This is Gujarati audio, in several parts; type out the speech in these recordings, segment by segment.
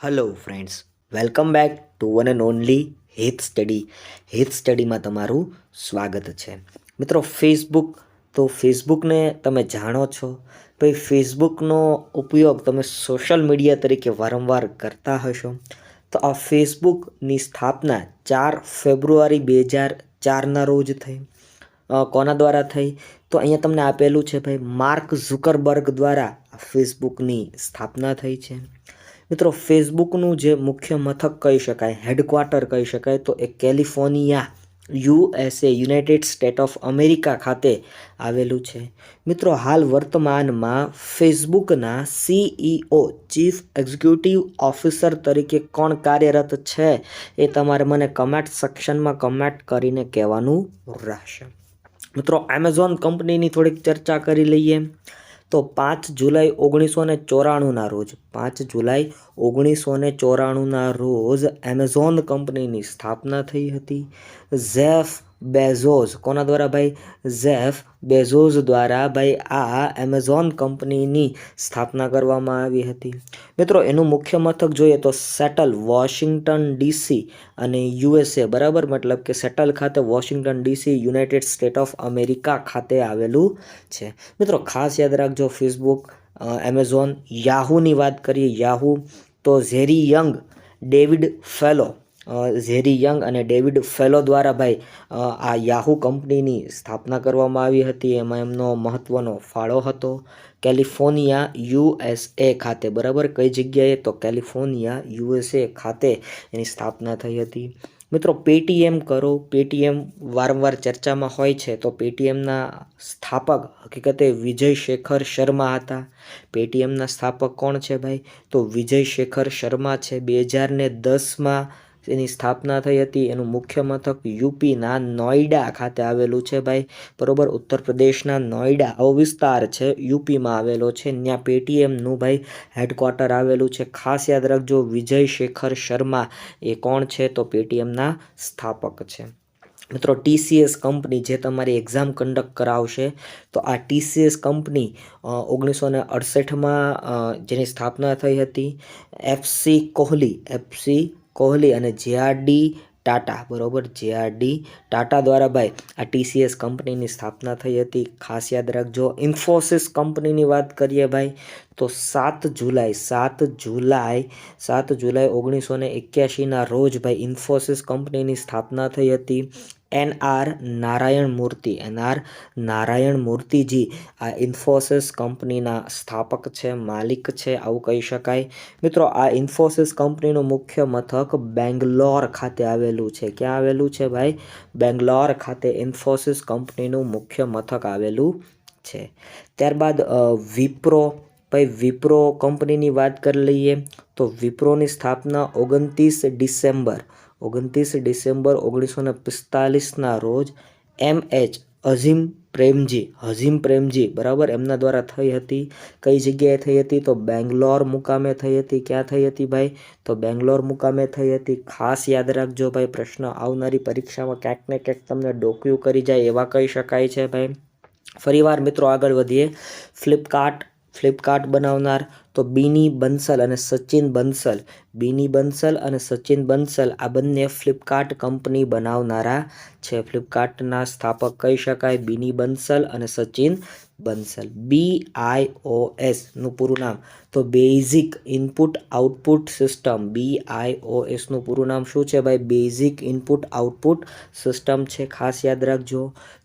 Hello friends welcome back to one and only health study health સ્ટડીમાં તમારું સ્વાગત છે. મિત્રો ફેસબુક તો ફેસબુકને તમે જાણો છો. ભાઈ ફેસબુકનો ઉપયોગ તમે સોશિયલ મીડિયા તરીકે વારંવાર કરતા હશો. તો આ ફેસબુકની સ્થાપના ચાર ફેબ્રુઆરી બે હજાર ચારના રોજ થઈ. કોના દ્વારા થઈ? તો અહીંયા તમને આપેલું છે ભાઈ માર્ક ઝુકરબર્ગ દ્વારા ફેસબુકની સ્થાપના થઈ છે. મિત્રો, ફેસબુકનું જે મુખ્ય મથક કહી શકાય, હેડક્વાર્ટર કહી શકાય, તો એ California, USA, United State of America ખાતે આવેલું છે. મિત્રો, હાલ વર્તમાનમાં ફેસબુકના સીઈઓ, ચીફ એક્ઝિક્યુટિવ ઓફિસર તરીકે કોણ કાર્યરત છે એ તમારે મને કમેન્ટ સેક્શનમાં કમેન્ટ કરીને કહેવાનું રહેશે. મિત્રો એમેઝોન કંપનીની થોડીક ચર્ચા કરી લઈએ. તો પાંચ જુલાઈ ઓગણીસો ને ચોરાણુંના રોજ, પાંચ જુલાઈ ઓગણીસો ને ચોરાણુંના રોજ એમેઝોન કંપનીની સ્થાપના થઈ હતી. ઝેફ બેઝોઝ. કોના દ્વારા ભાઈ? ઝેફ બેઝોઝ દ્વારા ભાઈ આ એમેઝોન કંપનીની સ્થાપના કરવામાં આવી હતી. મિત્રો, એનું મુખ્ય મથક જોઈએ તો સેટલ વોશિંગ્ટન ડીસી અને યુએસએ, બરાબર? મતલબ કે સેટલ ખાતે Washington DC, united state of America ખાતે આવેલું છે. મિત્રો, ખાસ યાદ રાખજો ફેસબુક એમેઝોન, યાહુની વાત કરીએ. યાહુ તો Jerry Yang David Filo. Jerry Yang અને ડેવિડ ફેલો દ્વારા ભાઈ આ યાહુ કંપનીની સ્થાપના કરવામાં આવી હતી. એમાં એમનો મહત્ત્વનો ફાળો હતો. કેલિફોર્નિયા યુએસએ ખાતે, બરાબર? કઈ જગ્યાએ? તો કેલિફોર્નિયા યુએસએ ખાતે એની સ્થાપના થઈ હતી. મિત્રો, પેટીએમ કરો. પેટીએમ વારંવાર ચર્ચામાં હોય છે. તો પેટીએમના સ્થાપક હકીકતે વિજય શેખર શર્મા હતા. પેટીએમના સ્થાપક કોણ છે ભાઈ? તો વિજય શેખર શર્મા છે. બે હજાર ને દસમાં એની સ્થાપના થઈ હતી. એનું મુખ્ય મથક યુપીના નોઈડા ખાતે આવેલું છે ભાઈ. બરોબર? ઉત્તર પ્રદેશના નોઈડા આવો વિસ્તાર છે. યુપીમાં આવેલો છે. ત્યાં પેટીએમનું ભાઈ હેડક્વાર્ટર આવેલું છે. ખાસ યાદ રાખજો વિજય શેખર શર્મા એ કોણ છે? તો પેટીએમના સ્થાપક છે. મિત્રો, ટીસીએસ કંપની જે તમારી એક્ઝામ કન્ડક્ટ કરાવશે, તો આ ટીસીએસ કંપની ઓગણીસો ને અડસઠમાં જેની સ્થાપના થઈ હતી એફસી કોહલી એફસી કોહલી અને જેઆરડી ટાટા, બરોબર? જેઆરડી ટાટા દ્વારા ભાઈ, આ ટીસીએસ કંપનીની સ્થાપના થઈ હતી. ખાસ યાદ રાખજો, ઇન્ફોસિસ કંપનીની વાત કરીએ ભાઈ, તો સાત જુલાઈ સાત જુલાઈ સાત જુલાઈ ઓગણીસો ને રોજ ભાઈ, ઇન્ફોસિસ કંપનીની સ્થાપના થઈ હતી. એન આર નારાયણ મૂર્તિ. એન આર નારાયણ મૂર્તિજી આ ઇન્ફોસિસ કંપનીના સ્થાપક છે, માલિક છે, આવું કહી શકાય. મિત્રો, આ ઇન્ફોસિસ કંપનીનું મુખ્ય મથક બેંગ્લોર ખાતે આવેલું છે. ક્યાં આવેલું છે ભાઈ? બેંગ્લોર ખાતે ઇન્ફોસિસ કંપનીનું મુખ્ય મથક આવેલું છે. ત્યારબાદ વિપ્રો. ભાઈ, વિપ્રો કંપનીની વાત કરી લઈએ તો વિપ્રોની સ્થાપના ઓગણત્રીસ ડિસેમ્બર ઓગણત્રીસ ડિસેમ્બર ઓગણીસો ને પિસ્તાલીસના રોજ એમ એચ અઝીમ પ્રેમજી હઝીમ પ્રેમજી, બરાબર? એમના દ્વારા થઈ હતી. કઈ જગ્યાએ થઈ હતી? તો બેંગ્લોર મુકામે થઈ હતી. ક્યાં થઈ હતી ભાઈ? તો બેંગ્લોર મુકામે થઈ હતી. ખાસ યાદ રાખજો ભાઈ, પ્રશ્ન આવનારી પરીક્ષામાં ક્યાંક ને ક્યાંક તમને ડોક્યુ કરી જાય એવા કહી શકાય છે ભાઈ. ફરીવાર મિત્રો આગળ વધીએ. ફ્લિપકાર્ટ ફ્લિપકાર્ટ બનાવનાર તો બીની બંસલ અને સચિન બંસલ. બીની બંસલ અને સચિન બંસલ આ બંને ફ્લિપકાર્ટ કંપની બનાવનારા છે. ફ્લિપકાર્ટના સ્થાપક કહી શકાય બીની બંસલ અને સચિન બંસલ. બી આઈ ઓ એસનું પૂરું નામ તો basic input output system B I O એસનું પૂરું નામ શું છે ભાઈ? બેઝિક ઇનપુટ આઉટપુટ સિસ્ટમ છે, ખાસ યાદ રાખજો.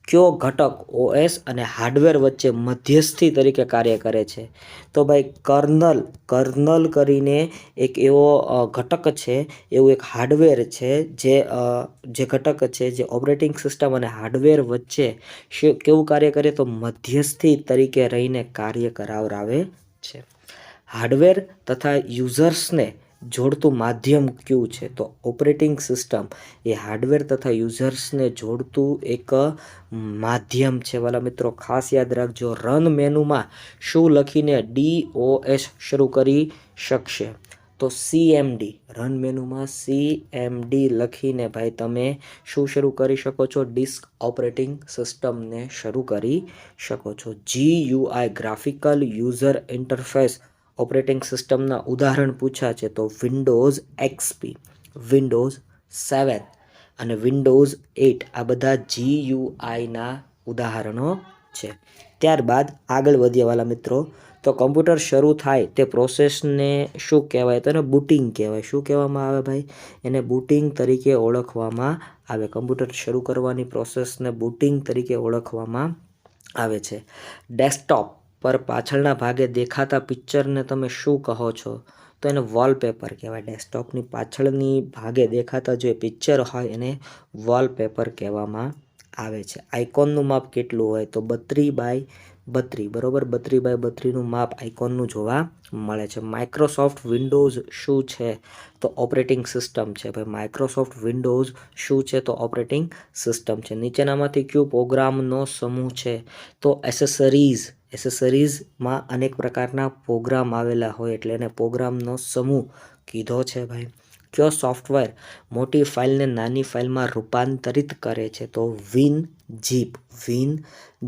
કયો ઘટક ઓએસ અને હાર્ડવેર વચ્ચે મધ્યસ્થી તરીકે કાર્ય કરે છે? તો ભાઈ કર્નલ કર્નલ કરીને એક એવો ઘટક છે, એવું એક હાર્ડવેર છે જે જે ઘટક છે જે ઓપરેટિંગ સિસ્ટમ અને હાર્ડવેર વચ્ચે કેવું કાર્ય કરે? તો મધ્યસ્થી તરીકે રહીને કાર્ય કરાવરાવે છે. હાર્ડવેર તથા યુઝર્સને જોડતું માધ્યમ કયું છે? તો ઓપરેટિંગ સિસ્ટમ એ હાર્ડવેર તથા યુઝર્સને જોડતું એક માધ્યમ છે. વાલા મિત્રો, ખાસ યાદ રાખજો, રન મેનુમાં શું લખીને ડી ઓ એસ શરૂ કરી શકશે? તો સીએમડી રન મેનુમાં સીએમડી લખીને ભાઈ તમે શું શરૂ કરી શકો છો? ડિસ્ક ઓપરેટિંગ સિસ્ટમને શરૂ કરી શકો છો. G UI graphical user interface operating સિસ્ટમના ઉદાહરણ પૂછ્યા છે તો વિન્ડોઝ એક્સપી વિન્ડોઝ સેવન અને વિન્ડોઝ એટ આ બધા જી યુઆઈના ઉદાહરણો છે. ત્યારબાદ આગળ વધ્યા વાલા મિત્રો, તો કમ્પ્યુટર શરૂ થાય તે પ્રોસેસને શું કહેવાય? તો એને બુટિંગ કહેવાય. શું કહેવામાં આવે ભાઈ? એને બુટિંગ તરીકે ઓળખવામાં આવે. કમ્પ્યુટર શરૂ કરવાની પ્રોસેસને બુટિંગ તરીકે ઓળખવામાં આવે છે. ડેસ્કટોપ પર પાછળના ભાગે દેખાતા પિક્ચરને તમે શું કહો છો? તો એને વોલપેપર કહેવાય, ડેસ્કટોપની પાછળની ભાગે દેખાતા જે પિક્ચર હોય એને વોલપેપર કહેવામાં આવે છે. આઇકોનનું માપ કેટલું હોય? તો બત્રી બાય બત્રી, બરોબર? બત્રી બાય બત્રીનું માપ આઇકોનનું જોવા મળે છે. માઇક્રોસોફ્ટ વિન્ડોઝ શું છે તો ઓપરેટિંગ સિસ્ટમ છે. ભાઈ માઇક્રોસોફ્ટ વિન્ડોઝ શું છે તો ઓપરેટિંગ સિસ્ટમ છે. નીચેનામાંથી કયું પ્રોગ્રામનો સમૂહ છે તો એસેસરીઝ એસેસરીઝમાં અનેક પ્રકારના પ્રોગ્રામ આવેલા હોય એટલે એને પ્રોગ્રામનો સમૂહ કીધો છે ભાઈ. કયો સોફ્ટવેર મોટી ફાઇલને નાની ફાઇલમાં રૂપાંતરિત કરે છે. તો વિન જીપ વિન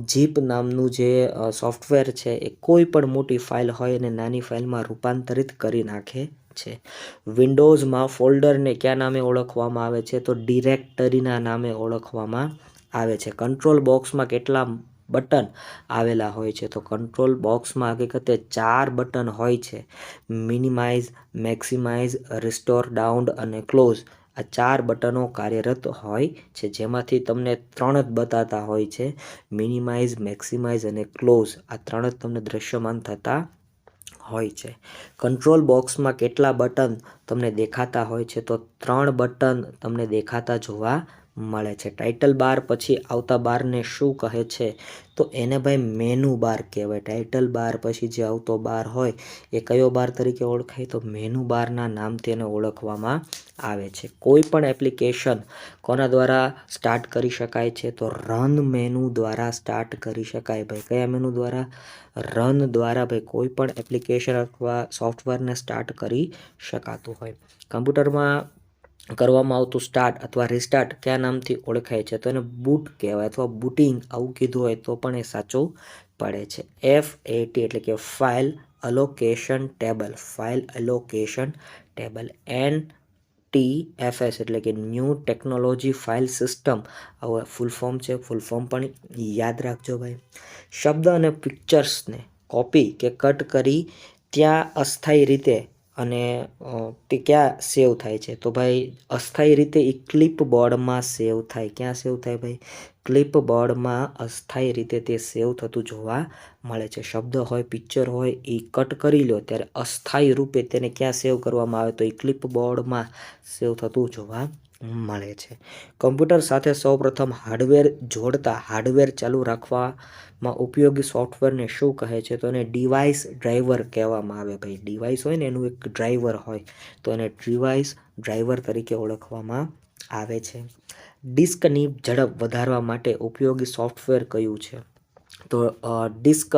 જીપ નામનું જે સોફ્ટવેર છે એ કોઈ પણ મોટી ફાઇલ હોય અને નાની ફાઇલમાં રૂપાંતરિત કરી નાખે છે. વિન્ડોઝમાં ફોલ્ડરને કયા નામે ઓળખવામાં આવે છે? તો ડિરેક્ટરીના નામે ઓળખવામાં આવે છે. કંટ્રોલ બોક્સમાં કેટલા બટન આવેલા હોય છે. તો કંટ્રોલ બોક્સમાં હકીકતે ચાર બટન હોય છે. મિનિમાઇઝ મેક્સિમાઇઝ રિસ્ટોર ડાઉન અને ક્લોઝ આ ચાર બટનો કાર્યરત હોય છે. જેમાંથી તમને ત્રણ જ બતાતા હોય છે. મિનિમાઇઝ મેક્સિમાઇઝ અને ક્લોઝ આ ત્રણ જ તમને દ્રશ્યમાન થતા હોય છે. કંટ્રોલ બોક્સમાં કેટલા બટન તમને દેખાતા હોય છે. તો ત્રણ બટન તમને દેખાતા જોવા મળે છે. ટાઇટલ બાર પછી આવતા બારને શું કહે છે? તો એને ભાઈ મેનુ બાર કહેવાય. ટાઇટલ બાર પછી જે આવતો બાર હોય, એ કયો બાર તરીકે ઓળખાય? તો મેનુ બારના નામથી એને ઓળખવામાં આવે છે. કોઈ પણ એપ્લિકેશન કોના દ્વારા સ્ટાર્ટ કરી શકાય છે? તો રન મેનુ દ્વારા સ્ટાર્ટ કરી શકાય ભાઈ. કયા મેનુ દ્વારા? રન દ્વારા ભાઈ. કોઈ પણ એપ્લિકેશન અથવા સોફ્ટવેરને સ્ટાર્ટ કરી શકાતું હોય. કમ્પ્યુટરમાં કરવામાં આવતું સ્ટાર્ટ અથવા રિસ્ટાર્ટ કયા નામથી ઓળખાય છે? તો એને બૂટ કહેવાય અથવા બુટિંગ આવું કીધું હોય તો પણ એ સાચું પડે છે. એફ એટી એટલે કે file allocation table file allocation table N T F S એટલે કે ન્યૂ ટેકનોલોજી ફાઇલ સિસ્ટમ આવું ફૂલ ફોર્મ છે. ફૂલ ફોર્મ પણ યાદ રાખજો ભાઈ. શબ્દ અને પિક્ચર્સને કોપી કે કટ કરી ત્યાં અસ્થાયી રીતે અને તે ક્યાં સેવ થાય છે? તો ભાઈ, અસ્થાયી રીતે એ ક્લિપ બોર્ડમાં સેવ થાય. ક્યાં સેવ થાય ભાઈ? ક્લિપ બોર્ડમાં અસ્થાયી રીતે તે સેવ થતું જોવા મળે છે. શબ્દ હોય, પિક્ચર હોય એ કટ કરી લો ત્યારે અસ્થાયી રૂપે તેને ક્યાં સેવ કરવામાં આવે? તો એ ક્લિપ બોર્ડમાં સેવ થતું જોવા મળે છે. કમ્પ્યુટર સાથે સૌપ્રથમ હાર્ડવેર જોડતા હાર્ડવેર ચાલુ રાખવામાં ઉપયોગી સોફ્ટવેરને શું કહે છે? તો એને ડિવાઇસ ડ્રાઈવર કહેવામાં આવે ભાઈ. ડિવાઇસ હોય ને, એનું એક ડ્રાઈવર હોય, તો એને ડિવાઇસ ડ્રાઈવર તરીકે ઓળખવામાં આવે છે. ડિસ્કની ઝડપ વધારવા માટે ઉપયોગી સોફ્ટવેર કયું છે? તો ડિસ્ક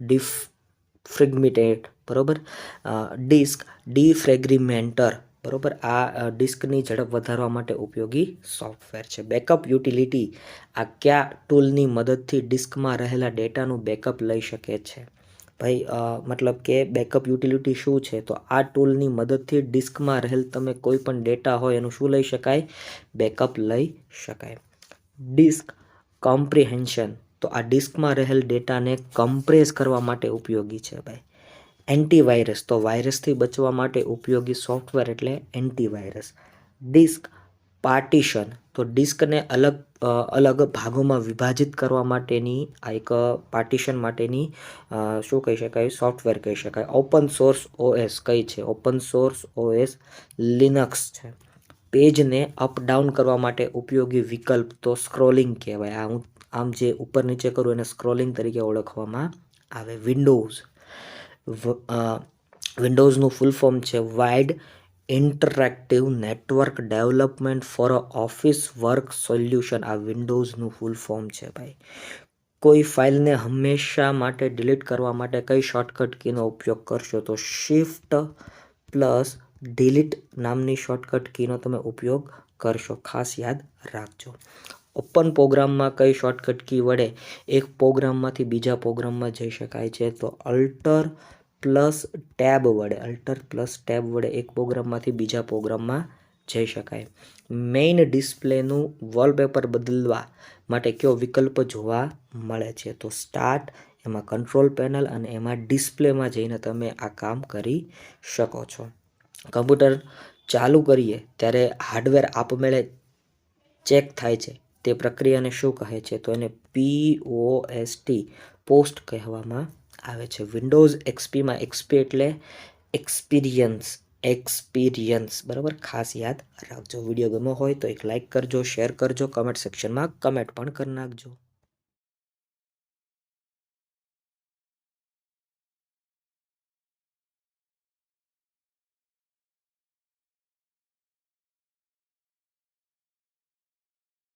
ડિફ ફ્રિગમિટેડ બરોબર ડિસ્ક ડિફ્રેગ્રીમેન્ટર બરોબર? આ ડિસ્કની ઝડપ વધારવા માટે ઉપયોગી સોફ્ટવેર છે. બેકઅપ યુટિલિટી આ કયા ટૂલની મદદથી ડિસ્કમાં રહેલા ડેટાનું બેકઅપ લઈ શકે છે? ભાઈ મતલબ કે બેકઅપ યુટિલિટી શું છે? તો આ ટૂલની મદદથી ડિસ્કમાં રહેલ તમે કોઈ પણ ડેટા હોય એનું શું લઈ શકાય? બેકઅપ લઈ શકાય. Disk comprehension. તો આ ડિસ્કમાં રહેલ ડેટાને કમ્પ્રેસ કરવા માટે ઉપયોગી છે ભાઈ. એન્ટીવાયરસ તો વાયરસથી બચવા માટે ઉપયોગી સોફ્ટવેર એટલે એન્ટીવાયરસ ડિસ્ક પાર્ટીશન તો ડિસ્કને અલગ અલગ ભાગોમાં વિભાજિત કરવા માટેની, આ એક પાર્ટીશન માટેની શું કહી શકાય? સોફ્ટવેર કહી શકાય. ઓપન સોર્સ ઓએસ કઈ છે? ઓપન સોર્સ ઓએસ લિનક્સ છે. પેજને અપ ડાઉન કરવા માટે ઉપયોગી વિકલ્પ તો સ્ક્રોલિંગ કહેવાય. આ હું, આમ જે ઉપર નીચે કરું એને સ્ક્રોલિંગ તરીકે ઓળખવામાં આવે. વિન્ડોઝ વિન્ડોઝનું ફૂલ ફોર્મ છે wide interactive network development for a office work solution આ વિન્ડોઝનું ફૂલ ફોર્મ છે ભાઈ. કોઈ ફાઇલને હંમેશા માટે ડિલીટ કરવા માટે કઈ શોર્ટકટ કીનો ઉપયોગ કરશો તો શિફ્ટ પ્લસ ડિલીટ નામની શોર્ટકટ કીનો તમે ઉપયોગ કરશો. ખાસ યાદ રાખજો. ઓપન પ્રોગ્રામમાં કઈ શોર્ટકટ કી વડે એક પ્રોગ્રામમાંથી બીજા પ્રોગ્રામમાં જઈ શકાય છે, તો અલ્ટર પ્લસ ટેબ વડે, અલ્ટર પ્લસ ટેબ વડે એક પ્રોગ્રામમાંથી બીજા પ્રોગ્રામમાં જઈ શકાય. મેઇન ડિસ્પ્લેનું વોલપેપર બદલવા માટે કયો વિકલ્પ જોવા મળે છે, તો સ્ટાર્ટ, એમાં કંટ્રોલ પેનલ અને એમાં ડિસ્પ્લેમાં જઈને તમે આ કામ કરી શકો છો. કમ્પ્યુટર ચાલુ કરીએ ત્યારે હાર્ડવેર આપમેળે ચેક થાય છે તે પ્રક્રિયાને શું કહે છે? તો એને P O S T post કહેવામાં આવે છે. વિન્ડોઝ એક્સપીમાં એક્સપી એટલે એક્સપિરિયન્સ એક્સપિરિયન્સ બરાબર? ખાસ યાદ રાખજો. વીડિયો ગમ્યો હોય તો એક લાઇક કરજો શેર કરજો કમેન્ટ સેક્શનમાં કમેન્ટ પણ કરી નાખજો.